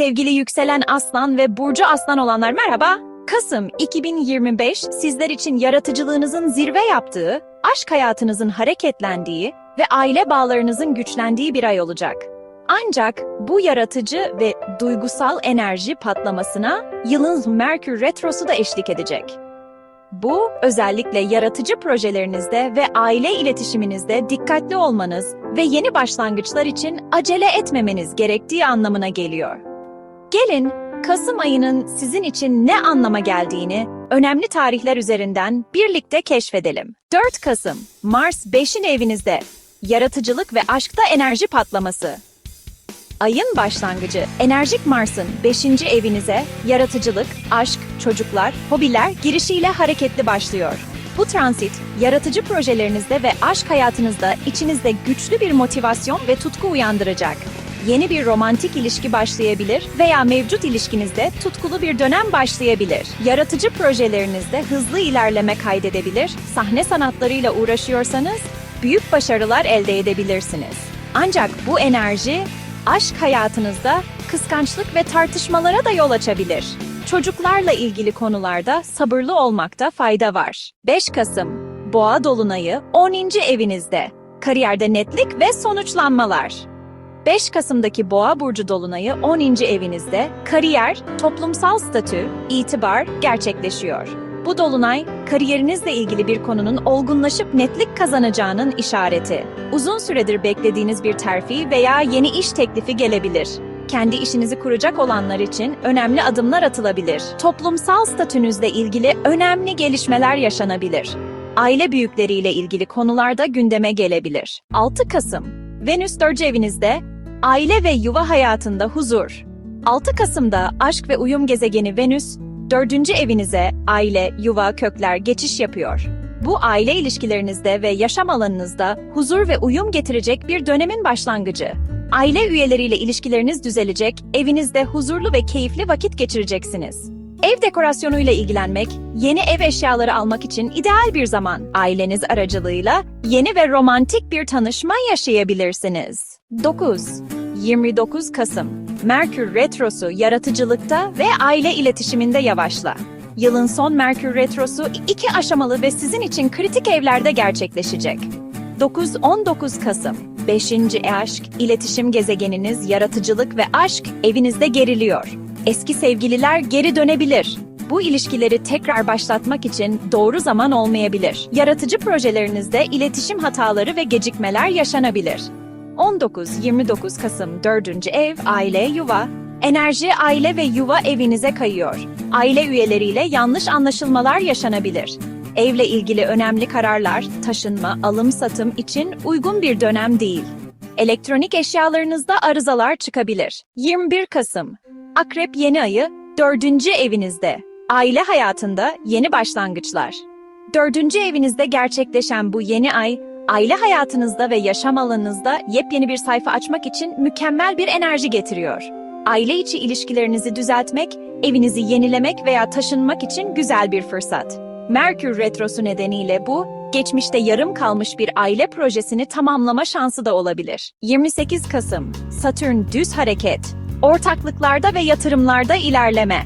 Sevgili yükselen aslan ve burcu aslan olanlar merhaba. Kasım 2025 sizler için yaratıcılığınızın zirve yaptığı, aşk hayatınızın hareketlendiği ve aile bağlarınızın güçlendiği bir ay olacak. Ancak bu yaratıcı ve duygusal enerji patlamasına yılın Merkür Retrosu da eşlik edecek. Bu, özellikle yaratıcı projelerinizde ve aile iletişiminizde dikkatli olmanız ve yeni başlangıçlar için acele etmemeniz gerektiği anlamına geliyor. Gelin, Kasım ayının sizin için ne anlama geldiğini önemli tarihler üzerinden birlikte keşfedelim. 4 Kasım, Mars 5. evinizde. Yaratıcılık ve aşkta enerji patlaması. Ayın başlangıcı, enerjik Mars'ın 5. evinize yaratıcılık, aşk, çocuklar, hobiler girişiyle hareketli başlıyor. Bu transit, yaratıcı projelerinizde ve aşk hayatınızda içinizde güçlü bir motivasyon ve tutku uyandıracak. Yeni bir romantik ilişki başlayabilir veya mevcut ilişkinizde tutkulu bir dönem başlayabilir. Yaratıcı projelerinizde hızlı ilerleme kaydedebilir, sahne sanatlarıyla uğraşıyorsanız büyük başarılar elde edebilirsiniz. Ancak bu enerji aşk hayatınızda kıskançlık ve tartışmalara da yol açabilir. Çocuklarla ilgili konularda sabırlı olmakta fayda var. 5 Kasım Boğa dolunayı 10. evinizde. Kariyerde netlik ve sonuçlanmalar. 5 Kasım'daki Boğa burcu dolunayı 10. evinizde kariyer, toplumsal statü, itibar gerçekleşiyor. Bu dolunay kariyerinizle ilgili bir konunun olgunlaşıp netlik kazanacağının işareti. Uzun süredir beklediğiniz bir terfi veya yeni iş teklifi gelebilir. Kendi işinizi kuracak olanlar için önemli adımlar atılabilir. Toplumsal statünüzle ilgili önemli gelişmeler yaşanabilir. Aile büyükleriyle ilgili konularda gündeme gelebilir. 6 Kasım Venüs 4. evinizde aile ve yuva hayatında huzur. 6 Kasım'da aşk ve uyum gezegeni Venüs, 4. evinize aile, yuva, kökler geçiş yapıyor. Bu aile ilişkilerinizde ve yaşam alanınızda huzur ve uyum getirecek bir dönemin başlangıcı. Aile üyeleriyle ilişkileriniz düzelecek, evinizde huzurlu ve keyifli vakit geçireceksiniz. Ev dekorasyonuyla ilgilenmek, yeni ev eşyaları almak için ideal bir zaman. Aileniz aracılığıyla yeni ve romantik bir tanışma yaşayabilirsiniz. 9. 29 Kasım Merkür Retrosu yaratıcılıkta ve aile iletişiminde yavaşla. Yılın son Merkür Retrosu iki aşamalı ve sizin için kritik evlerde gerçekleşecek. 9-19 Kasım 5. aşk, iletişim gezegeniniz, yaratıcılık ve aşk evinizde geriliyor. Eski sevgililer geri dönebilir. Bu ilişkileri tekrar başlatmak için doğru zaman olmayabilir. Yaratıcı projelerinizde iletişim hataları ve gecikmeler yaşanabilir. 19-29 Kasım 4. ev, aile, yuva. Enerji aile ve yuva evinize kayıyor. Aile üyeleriyle yanlış anlaşılmalar yaşanabilir. Evle ilgili önemli kararlar, taşınma, alım satım için uygun bir dönem değil. Elektronik eşyalarınızda arızalar çıkabilir. 21 Kasım Akrep yeni ayı 4. evinizde. Aile hayatında yeni başlangıçlar. Dördüncü evinizde gerçekleşen bu yeni ay, aile hayatınızda ve yaşam alanınızda yepyeni bir sayfa açmak için mükemmel bir enerji getiriyor. Aile içi ilişkilerinizi düzeltmek, evinizi yenilemek veya taşınmak için güzel bir fırsat. Merkür Retrosu nedeniyle bu, geçmişte yarım kalmış bir aile projesini tamamlama şansı da olabilir. 28 Kasım Satürn düz hareket, ortaklıklarda ve yatırımlarda ilerleme.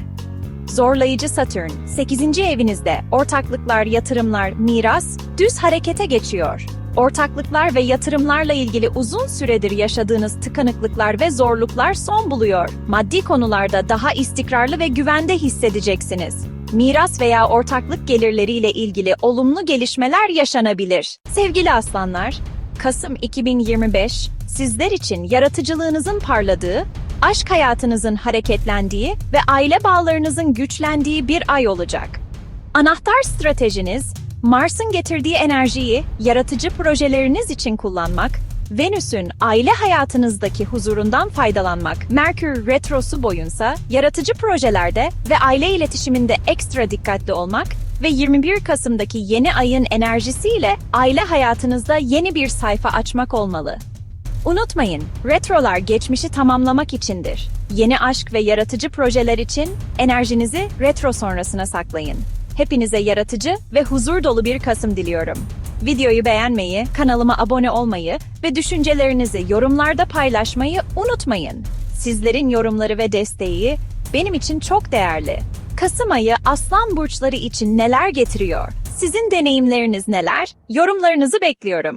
Zorlayıcı Satürn, 8. evinizde ortaklıklar, yatırımlar, miras, düz harekete geçiyor. Ortaklıklar ve yatırımlarla ilgili uzun süredir yaşadığınız tıkanıklıklar ve zorluklar son buluyor. Maddi konularda daha istikrarlı ve güvende hissedeceksiniz. Miras veya ortaklık gelirleriyle ilgili olumlu gelişmeler yaşanabilir. Sevgili aslanlar, Kasım 2025 sizler için yaratıcılığınızın parladığı, aşk hayatınızın hareketlendiği ve aile bağlarınızın güçlendiği bir ay olacak. Anahtar stratejiniz, Mars'ın getirdiği enerjiyi yaratıcı projeleriniz için kullanmak, Venüs'ün aile hayatınızdaki huzurundan faydalanmak, Merkür retrosu boyunsa yaratıcı projelerde ve aile iletişiminde ekstra dikkatli olmak ve 21 Kasım'daki yeni ayın enerjisiyle aile hayatınızda yeni bir sayfa açmak olmalı. Unutmayın, retrolar geçmişi tamamlamak içindir. Yeni aşk ve yaratıcı projeler için enerjinizi retro sonrasına saklayın. Hepinize yaratıcı ve huzur dolu bir Kasım diliyorum. Videoyu beğenmeyi, kanalıma abone olmayı ve düşüncelerinizi yorumlarda paylaşmayı unutmayın. Sizlerin yorumları ve desteği benim için çok değerli. Kasım ayı aslan burçları için neler getiriyor? Sizin deneyimleriniz neler? Yorumlarınızı bekliyorum.